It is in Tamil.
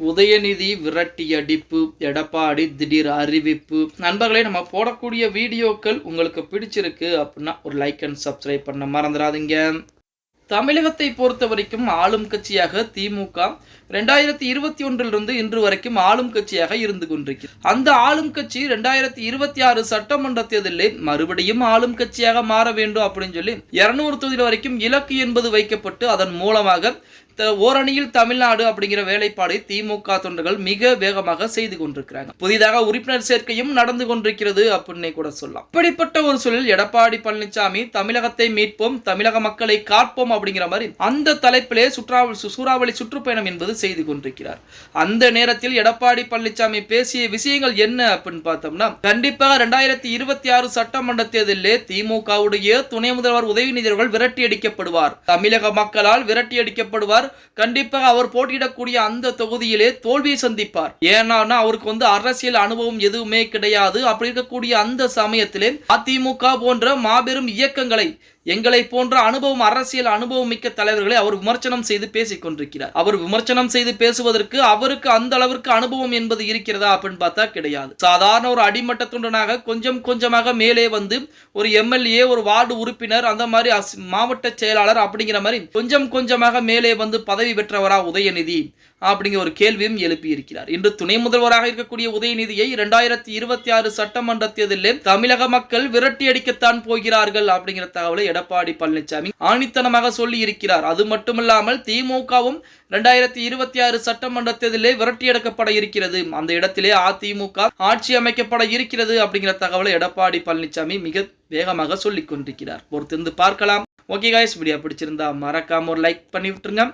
உதயநிதி விரட்டி அடிப்பு எடப்பாடி திடீர் அறிவிப்பு. நண்பர்களே நம்ம போடக்கூடிய வீடியோக்கள் உங்களுக்கு பிடிச்சிருக்கு அப்படின்னா ஒரு லைக் அண்ட் சப்ஸ்கிரைப் பண்ண மறந்துடாதீங்க. தமிழகத்தை பொறுத்த வரைக்கும் ஆளும் கட்சியாக திமுக ரெண்டாயிரத்தி இருபத்தி ஒன்றிலிருந்து இன்று வரைக்கும் ஆளும் கட்சியாக இருந்து கொண்டிருக்கிறது அந்த ஆளும் கட்சி ரெண்டாயிரத்தி இருபத்தி ஆறு சட்டமன்ற தேர்தலில் மறுபடியும் ஆளும் கட்சியாக மாற வேண்டும் அப்படின்னு சொல்லி இருநூறு தொகுதி வரைக்கும் இலக்கு என்பது வைக்கப்பட்டு அதன் மூலமாக ஓரணியில் தமிழ்நாடு அப்படிங்கிற வேலைப்பாடை திமுக தொண்டர்கள் மிக வேகமாக செய்து கொண்டிருக்கிறாங்க. புதிதாக உறுப்பினர் சேர்க்கையும் நடந்து கொண்டிருக்கிறது அப்படின்னே கூட சொல்லலாம். இப்படிப்பட்ட ஒரு சூழலில் எடப்பாடி பழனிசாமி தமிழகத்தை மீட்போம் தமிழக மக்களை காப்போம் அப்படிங்கிற மாதிரி அந்த தலைப்பிலே சுற்றா சு- சூறாவளி சுற்றுப்பயணம் என்பது செய்து கொண்டிருக்கிறார். அந்த நேரத்தில் எடப்பாடி பழனிசாமி பேசிய விஷயங்கள் என்ன அப்படின்னு பார்த்தோம்னா கண்டிப்பாக ரெண்டாயிரத்தி இருபத்தி ஆறு சட்டமன்ற தேர்தலிலே திமுகவுடைய துணை முதல்வர் உதயநிதி அவர்கள் விரட்டி அடிக்கப்படுவார். தமிழக மக்களால் விரட்டி அடிக்கப்படுவார். கண்டிப்பாக அவர் போட்டியிடக்கூடிய அந்த தொகுதியிலே தோல்வியை சந்திப்பார். ஏன்னா அவருக்கு வந்து அரசியல் அனுபவம் எதுவுமே கிடையாது. அப்படி இருக்கக்கூடிய அந்த சமயத்திலே அதிமுக போன்ற மாபெரும் இயக்கங்களை எங்களை போன்ற அனுபவம் அரசியல் அனுபவம் மிக்க தலைவர்களை அவர் விமர்சனம் செய்து பேசிக் கொண்டிருக்கிறார். அவர் விமர்சனம் செய்து பேசுவதற்கு அவருக்கு அந்த அளவிற்கு அனுபவம் என்பது இருக்கிறதா அப்படின்னு பார்த்தா கிடையாது. சாதாரண ஒரு அடிமட்ட தொண்டனாக கொஞ்சம் கொஞ்சமாக மேலே வந்து ஒரு எம்எல்ஏ ஒரு வார்டு உறுப்பினர் அந்த மாதிரி மாவட்ட செயலாளர் அப்படிங்கிற மாதிரி கொஞ்சம் கொஞ்சமாக மேலே வந்து பதவி பெற்றவரா உதயநிதி அப்படிங்கிற ஒரு கேள்வியும் எழுப்பியிருக்கிறார். இன்று துணை முதல்வராக இருக்கக்கூடிய உதயநிதியை இரண்டாயிரத்தி இருபத்தி ஆறு சட்டமன்ற தேர்தலில் தமிழக மக்கள் விரட்டி அடிக்கத்தான் போகிறார்கள் அப்படிங்கிற தகவலை எடப்பாடி பழனிசாமி ஆணித்தனமாக சொல்லி இருக்கிறார் அது மட்டுமில்லாமல் திமுகவும் இரண்டாயிரத்தி இருபத்தி ஆறு சட்டமன்ற தேர்தலிலே விரட்டி எடுக்கப்பட இருக்கிறது. அந்த இடத்திலே அதிமுக ஆட்சி அமைக்கப்பட இருக்கிறது அப்படிங்கிற தகவலை எடப்பாடி பழனிசாமி மிக வேகமாக சொல்லிக் கொண்டிருக்கிறார் பொறுத்திருந்து பார்க்கலாம். ஓகே காய்ஸ் வீடியோ பிடிச்சிருந்தா மறக்காம ஒரு லைக் பண்ணி விட்டுருங்க.